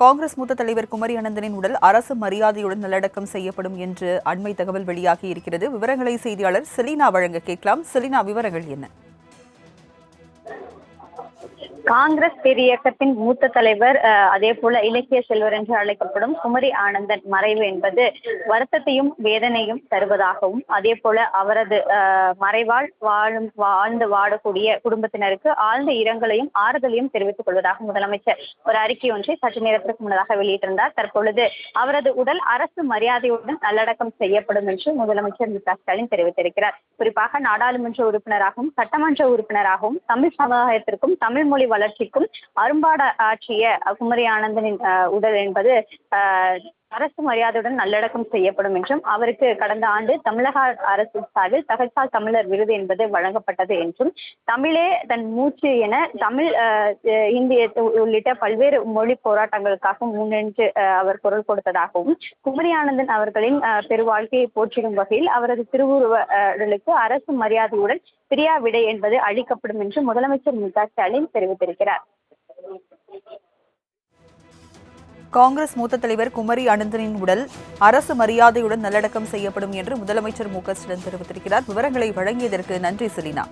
காங்கிரஸ் மூத்த தலைவர் குமரி அனந்தனின் உடல் அரசு மரியாதையுடன் நல்லடக்கம் செய்யப்படும் என்று அண்மை தகவல் வெளியாகி இருக்கிறது. விவரங்களை செய்தியாளர் செலினா வழங்க கேட்கலாம். செலினா விவரங்கள் என்ன? காங்கிரஸ் பேரியக்கத்தின் மூத்த தலைவர் அதே போல இலக்கிய செல்வர் என்று அழைக்கப்படும் குமரி ஆனந்தன் மறைவு என்பது வருத்தத்தையும் வேதனையும் தருவதாகவும் அதே போல அவரது மறைவால் வாழும் வாழ்ந்து வாடக்கூடிய குடும்பத்தினருக்கு ஆழ்ந்த இரங்கலையும் ஆறுதலையும் தெரிவித்துக் கொள்வதாக முதலமைச்சர் ஒரு அறிக்கை ஒன்றை சற்று நேரத்திற்கு முன்னதாக வெளியிட்டிருந்தார். தற்பொழுது அவரது உடல் அரசு மரியாதையுடன் நல்லடக்கம் செய்யப்படும் என்று முதலமைச்சர் மு க ஸ்டாலின் தெரிவித்திருக்கிறார். குறிப்பாக நாடாளுமன்ற உறுப்பினராகவும் சட்டமன்ற உறுப்பினராகவும் தமிழ் சமுதாயத்திற்கும் தமிழ் மொழி வளர்ச்சிக்கும் அரும்பாட ஆற்றிய குமரி ஆனந்தனின் உடல் என்பது அரசு மரியாதையுடன் நல்லடக்கம் செய்யப்படும் என்றும் அவருக்கு கடந்த ஆண்டு தமிழக அரசு சார்பில் தகச்சால் தமிழர் விருது என்பது வழங்கப்பட்டது என்றும் தமிழே தன் மூச்சு என தமிழ் அஹ், இந்திய உள்ளிட்ட பல்வேறு மொழி போராட்டங்களுக்காக முன்னின்று அவர் குரல் கொடுத்ததாகவும் குமரி ஆனந்தன் அவர்களின் பெருவாழ்க்கையை போற்றிடும் வகையில் அவரது திருவுருவலுக்கு அரசு மரியாதையுடன் பிரியா விடை என்பது அளிக்கப்படும் என்று முதலமைச்சர் மு க ஸ்டாலின் தெரிவித்திருக்கிறார். காங்கிரஸ் மூத்த தலைவர் குமரி அனந்தனின் உடல் அரசு மரியாதையுடன் நல்லடக்கம் செய்யப்படும் என்று முதலமைச்சர் மு ஸ்டாலின் தெரிவித்திருக்கிறார். விவரங்களை வழங்கியதற்கு நன்றி செலினா.